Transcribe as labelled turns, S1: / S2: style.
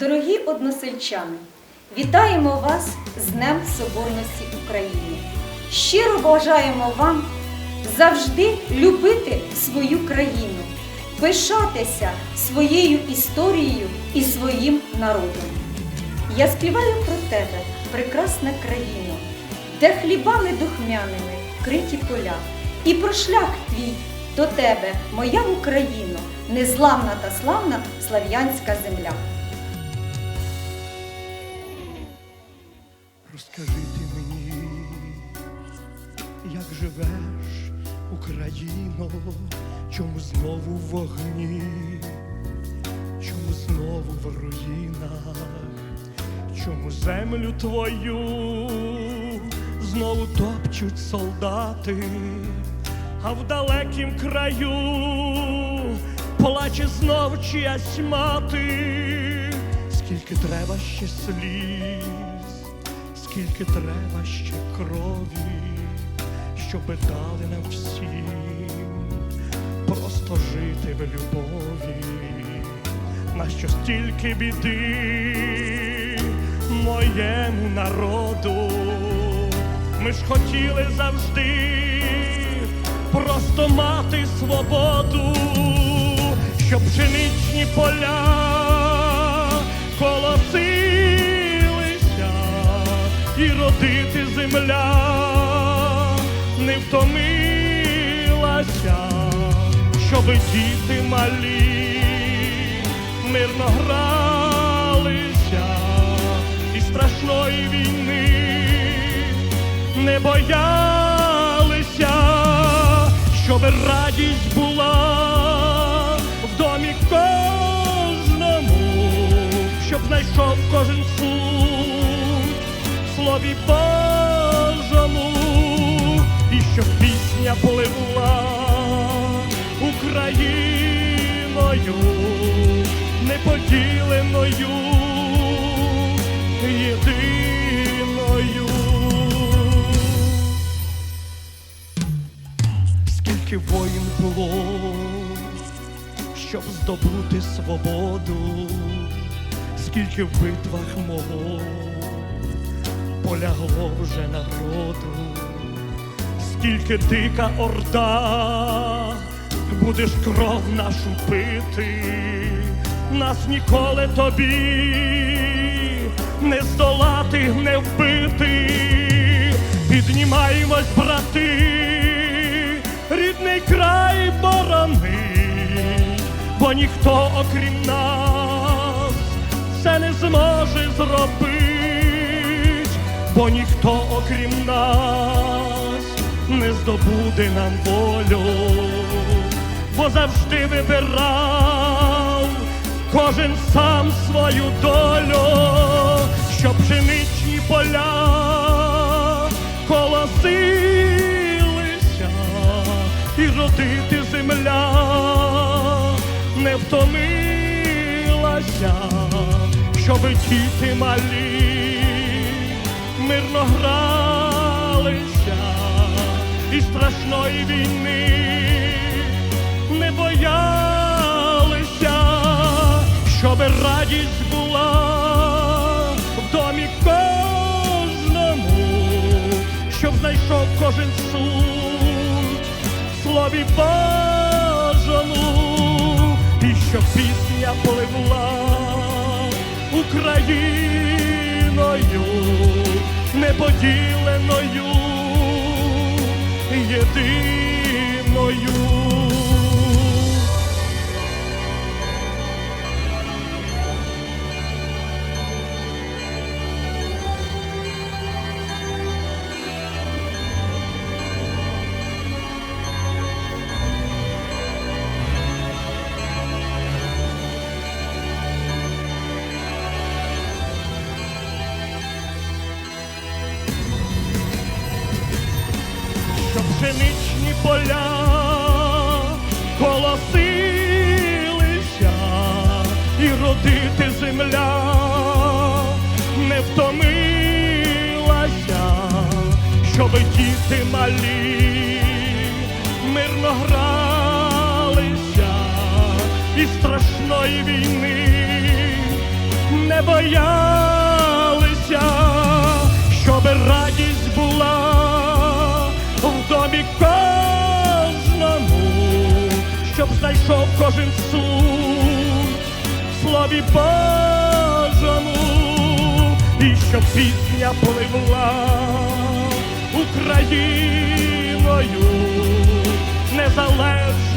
S1: Дорогі односельчани, вітаємо вас з Днем Соборності України. Щиро бажаємо вам завжди любити свою країну, пишатися своєю історією і своїм народом. Я співаю про тебе, прекрасна країно, де хлібами духмяними криті поля, і про шлях твій до тебе, моя Україно, незламна та славна слав'янська земля.
S2: Розкажи ти мені, як живеш, Україно, чому знову в вогні, чому знову в руїнах, чому землю твою знову топчуть солдати, а в далекім краю плаче знов чиясь мати, скільки треба ще сліз скільки треба ще крові, щоб дали нам всім просто жити в любові, нащо стільки біди моєму народу, ми ж хотіли завжди просто мати свободу, щоб пшеничні поля колосилися родити земля не втомилася, щоб діти малі мирно гралися. І страшної війни не боялися, щоб радість була в домі кожному, щоб знайшов кожен сум в слові Божому, і щоб пісня пливла Україною неподіленою, єдиною. Скільки воїн було, щоб здобути свободу, скільки в битвах мого полягло вже народу, скільки дика орда, будеш кров нашу пити, нас ніколи тобі не здолати, не вбити, піднімаємось, брати, рідний край боронить, бо ніхто окрім нас це не зможе зробить, бо ніхто окрім нас не здобуде нам волю, бо завжди вибирав кожен сам свою долю, щоб пшеничні поля колосилися і родити земля не втомилася, щоб діти малі мирно гралися і страшної війни не боялися, щоб радість була в домі кожному, щоб знайшов кожен суть в слові Божому, і щоб пісня пливла Україною неподіленою, єдиною. Пшеничні поля колосилися і родити земля не втомилася, щоб діти малі мирно гралися і страшної війни не боялися, знайшов кожен суд славі Божому, і щоб пісня поливла Україною незалежною